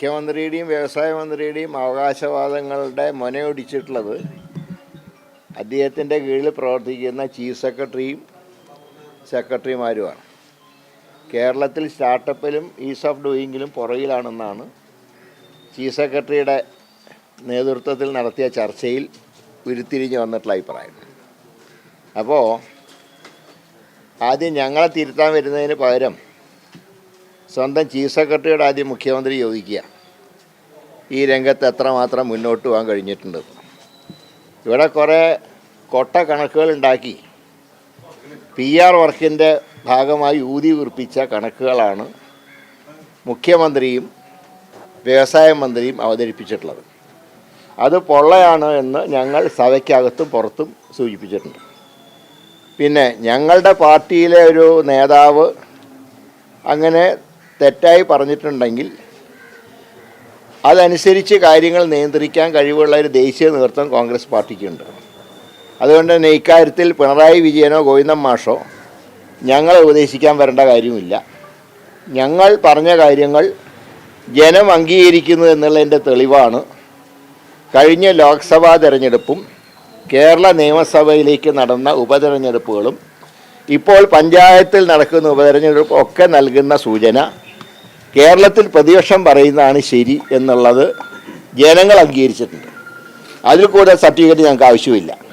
മുഖ്യമന്ത്രിയുടെയും വ്യവസായ മന്ത്രിയുടെയും അവകാശവാദങ്ങളുടെ മുനയൊടിച്ചിട്ടുള്ളത് അദ്ദേഹത്തിന്റെ കീഴിൽ പ്രവർത്തിക്കുന്ന ചീഫ് സെക്രട്ടറിയും സെക്രട്ടറിമാരുമാണ്. കേരളത്തിൽ സ്റ്റാർട്ടപ്പിലും ഈസ് ഓഫ് ഡൂയിങ്ങിലും പുറകിലാണെന്നാണ് ചീഫ് സെക്രട്ടറിയുടെ നേതൃത്വത്തിൽ നടത്തിയ ചർച്ചയിൽ ഉരുത്തിരിഞ്ഞ് വന്നിട്ടുള്ള അഭിപ്രായം. അപ്പോൾ ആദ്യം ഞങ്ങളെ തിരുത്താൻ വരുന്നതിന് പകരം സ്വന്തം ചീഫ് സെക്രട്ടറിയോട് ആദ്യം മുഖ്യമന്ത്രി ചോദിക്കുക ഈ രംഗത്ത് എത്രമാത്രം മുന്നോട്ട് പോകാൻ കഴിഞ്ഞിട്ടുണ്ട്? ഇവിടെ കുറേ കൊട്ട കണക്കുകൾ ഉണ്ടാക്കി. പി ആർ വർക്കിന്റെ ഭാഗമായി ഊതി വീർപ്പിച്ച കണക്കുകളാണ് മുഖ്യമന്ത്രിയും വ്യവസായ മന്ത്രിയും അവതരിപ്പിച്ചിട്ടുള്ളത്. അത് പൊള്ളയാണ് എന്ന് ഞങ്ങൾ സഭയ്ക്കകത്തും പുറത്തും സൂചിപ്പിച്ചിട്ടുണ്ട്. പിന്നെ ഞങ്ങളുടെ പാർട്ടിയിലെ ഒരു നേതാവ് അങ്ങനെ തെറ്റായി പറഞ്ഞിട്ടുണ്ടെങ്കിൽ അതനുസരിച്ച് കാര്യങ്ങൾ നിയന്ത്രിക്കാൻ കഴിവുള്ള ഒരു ദേശീയ നേതൃത്വം കോൺഗ്രസ് പാർട്ടിക്കുണ്ട്. അതുകൊണ്ട് തന്നെ ഇക്കാര്യത്തിൽ പിണറായി വിജയനോ ഗോവിന്ദൻ മാഷോ ഞങ്ങളെ ഉപദേശിക്കാൻ വരേണ്ട കാര്യമില്ല ഞങ്ങൾ പറഞ്ഞ കാര്യങ്ങൾ ജനം അംഗീകരിക്കുന്നു എന്നുള്ളതിന്റെ തെളിവാണ്. കഴിഞ്ഞ ലോക്സഭാ തെരഞ്ഞെടുപ്പും കേരള നിയമസഭയിലേക്ക് നടന്ന ഉപതെരഞ്ഞെടുപ്പുകളും ഇപ്പോൾ പഞ്ചായത്തിൽ നടക്കുന്ന ഉപതെരഞ്ഞെടുപ്പ് ഒക്കെ നൽകുന്ന സൂചന കേരളത്തിൽ പ്രതിപക്ഷം പറയുന്നതാണ് ശരി എന്നുള്ളത് ജനങ്ങൾ അംഗീകരിച്ചിട്ടുണ്ട്. അതിൽ കൂടുതൽ സർട്ടിഫിക്കറ്റ് ഞങ്ങൾക്ക് ആവശ്യമില്ല.